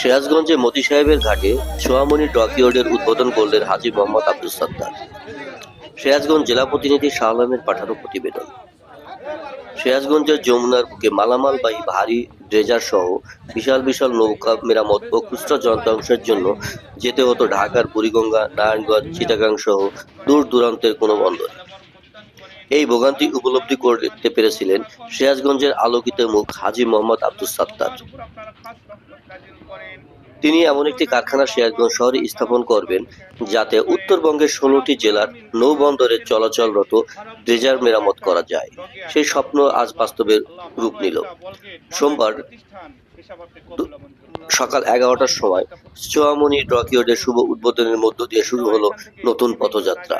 সিরাজগঞ্জে মতি সাহেবের ঘাটে সোয়ামণি ডকইয়ার্ডের উদ্বোধন করলেন হাজি মোহাম্মদ আব্দুল সত্তার। সিরাজগঞ্জ জেলা প্রতিনিধি শাহ আলমের পাঠানো প্রতিবেদন। সিরাজগঞ্জের যমুনার বুকে মালামালবাহী ভারী ড্রেজার সহ বিশাল বিশাল নৌকা মেরামত ও খুচরা যন্ত্রাংশের জন্য যেতে হতো ঢাকার বুড়িগঙ্গা, নারায়ণগঞ্জ, চিটাগাং সহ দূর দূরান্তের কোনো বন্দর। এই ভোগান্তি উপলব্ধি করতে পেরেছিলেন সিরাজগঞ্জের আলোকিত মুখ হাজি মোহাম্মদ আব্দুল সাত্তার। তিনি এমন একটি কারখানা সিরাজগঞ্জ শহরে স্থাপন করবেন যাতে উত্তরবঙ্গের ষোলোটি জেলার নৌবন্দরে চলাচলরত ড্রেজার মেরামত করা যায়। সেই স্বপ্ন আজ বাস্তবের রূপ নিল। সোমবার সকাল এগারোটার সময় চোয়ামনি ডকিওডের শুভ উদ্বোধনের মধ্য দিয়ে শুরু হলো নতুন পথযাত্রা।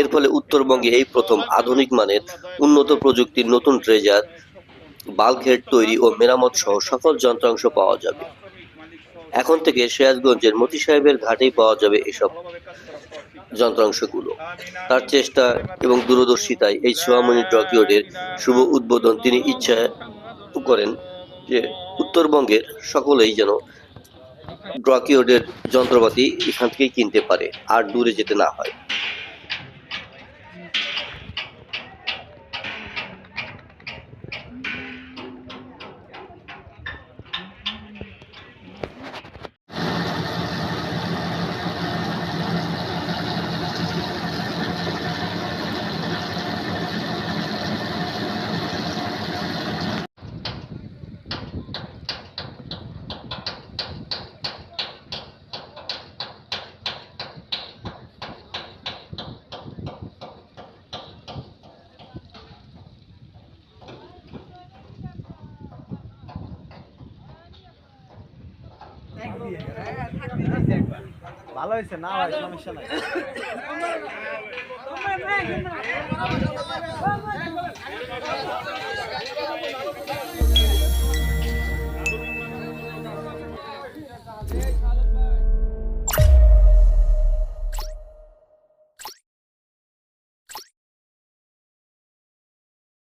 এর ফলে উত্তরবঙ্গে এই প্রথম আধুনিক মানের উন্নত প্রযুক্তির নতুন ড্রেজার বাল্কহেড তৈরি ও মেরামত সহ সকল যন্ত্রাংশ পাওয়া যাবে। এখন থেকে সিরাজগঞ্জের মতি সাহেবের ঘাটেই পাওয়া যাবে এসব যন্ত্রাংশগুলো। তার চেষ্টা এবং দূরদর্শিতায় এই সোয়ামণি ট্রকিওডের শুভ উদ্বোধন তিনি ইচ্ছা করেন যে উত্তরবঙ্গের সকলেই যেন ড্রকিওডের যন্ত্রপাতি এখান থেকেই কিনতে পারে, আর দূরে যেতে না হয়। ভালো হয়েছে না ভাই সমস্যা নাই